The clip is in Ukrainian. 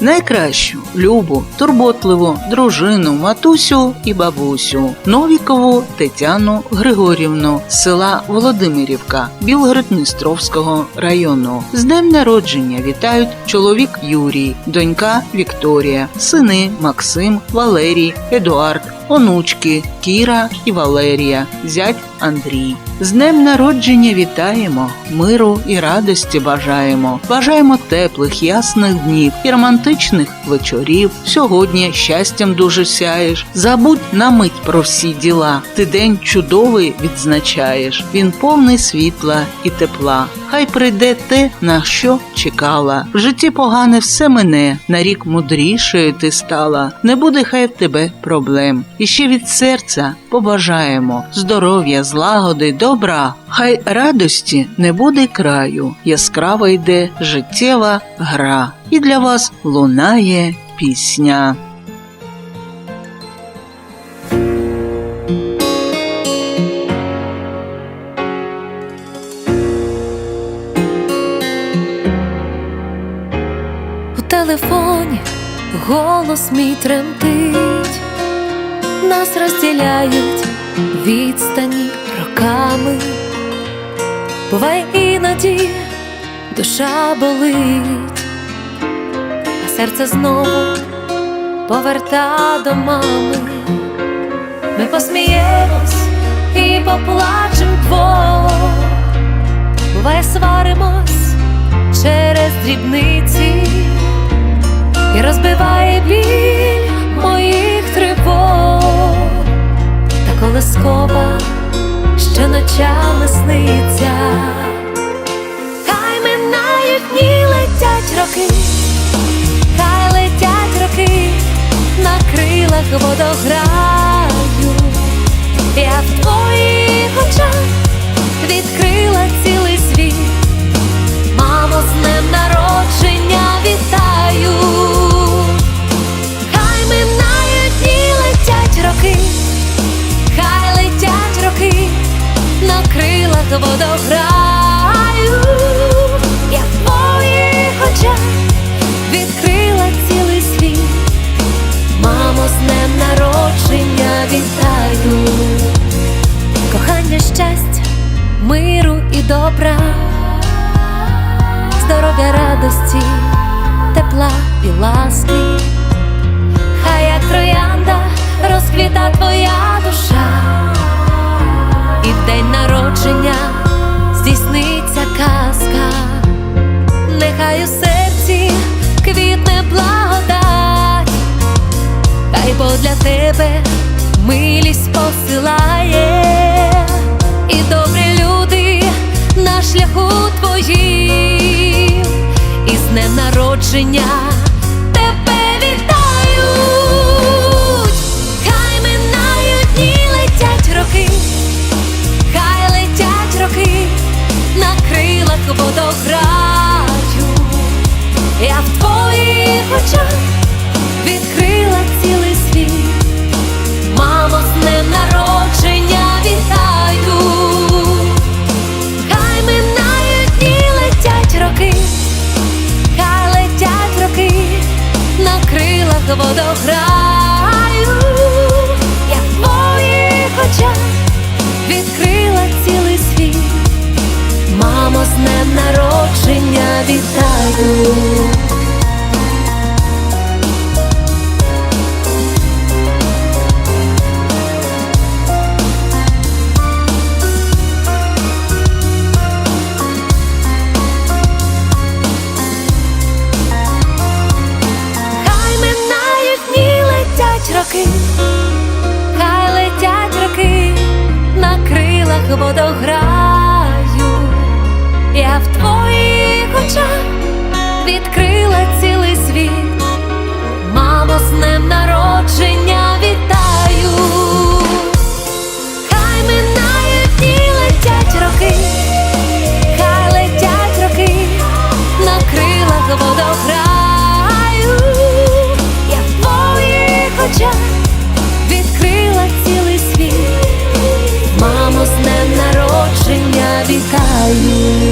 найкращу, любу, турботливу дружину, матусю і бабусю, Новікову Тетяну Григорівну з села Володимирівка Білгород-Дністровського району. З днем народження вітають чоловік Юрій, донька Вікторія, сини Максим, Валерій, Едуард, онучки Кіра і Валерія, зять Андрій. З днем народження вітаємо, миру і радості бажаємо. Бажаємо теплих, ясних днів і романтичних вечорів. Сьогодні щастям дуже сяєш. Забудь на мить про всі діла. Ти день чудовий відзначаєш. Він повний світла і тепла. Хай прийде те, на що чекала. В житті погане все мене, на рік мудрішою ти стала. Не буде хай в тебе проблем. І ще від серця побажаємо здоров'я, злагоди, добра. Хай радості не буде краю. Яскраво йде життєва гра. І для вас лунає пісня. Телефоні голос мій тремтить, нас розділяють відстані роками. Буває іноді душа болить, а серце знову поверта до мами. Ми посміємось і поплачем двох, буває сваримось через дрібниці і розбиває біль моїх тривог, та колискова що ночами сниться. Хай минають дні летять роки, хай летять роки на крилах водограю. Я в твоїх очах відкрила миру і добра здоров'я, радості, тепла і ласки, хай як троянда розквіта твоя душа, і в день народження здійсниться казка, нехай у серці квітне благодать, хай бо для тебе милість посилає, водограю, я в твоїх очах відкрила вітаю. Хай минають дні летять роки, хай летять роки на крилах водограю. Народження вітаю.